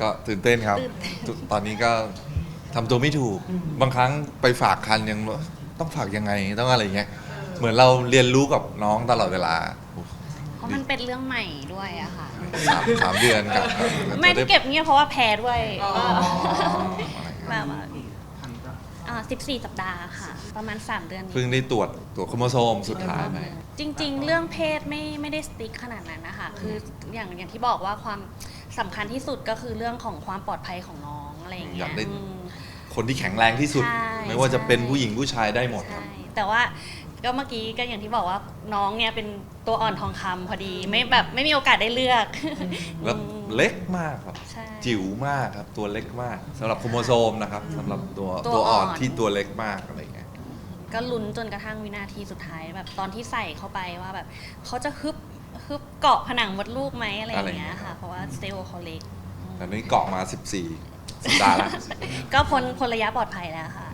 ก็ตื่นเต้นครับตื่นเต้นตอนนี้ก็ทำตัวไม่ถูก บางครั้งไปฝากคันยังต้องฝากยังไงต้องอะไรเงี้ย เหมือนเราเรียนรู้กับน้องตลอดเวลาเพราะมันเป็นเรื่องใหม่ด้วยอะค่ะ สามสามเดือนกับไม่ที่เก็บเงียบเพราะว่าแพ้ด้วยอ๋อแบบว่าอ่า14สัปดาห์ค่ะ ประมาณ 3 เดือนเพิ่งได้ตรวจตรวจโครโมโซมสุดท้ายไปจริง ๆ เรื่องเพศไม่ไม่ได้สติ๊กขนาดนั้นนะคะ คืออย่างอย่างที่บอกว่าความ สำคัญที่สุดก็คือเรื่องของความปลอดภัยของน้องอะไรอย่างเงี้อยากได้ อืม คนที่แข็งแรงที่สุด ใช่ไม่ว่าจะเป็นใช่ ผู้หญิงผู้ชายได้หมดครับ ใช่แต่ว่าก็เมื่อกี้ก็อย่างที่บอกว่าน้องเนี่ยเป็นตัวอ่อนทองคำพอดีไม่แบบไม่มีโอกาสได้เลือกแล้วอืมเล็กมากครับ ใช่ จิ๋วมากครับ ตัวเล็กมากสำหรับโครโมโซมนะครับสำหรับตัวตัวตัวอ่อนอ่อน ที่ตัวเล็กมากอะไรเงี้ย ก็ลุ้นจนกระทั่งวินาทีสุดท้ายแบบตอนที่ใส่เข้าไปว่าแบบเขาจะฮึบ ฮึบเกาะผนังมดลูกไหมอะไรอย่างเงี้ยค่ะ เพราะว่าเซลล์เขาเล็กตอนนี้เกาะมา 14 สัปดาห์แล้ว ก็พ้นพ้นระยะปลอดภัยแล้วค่ะ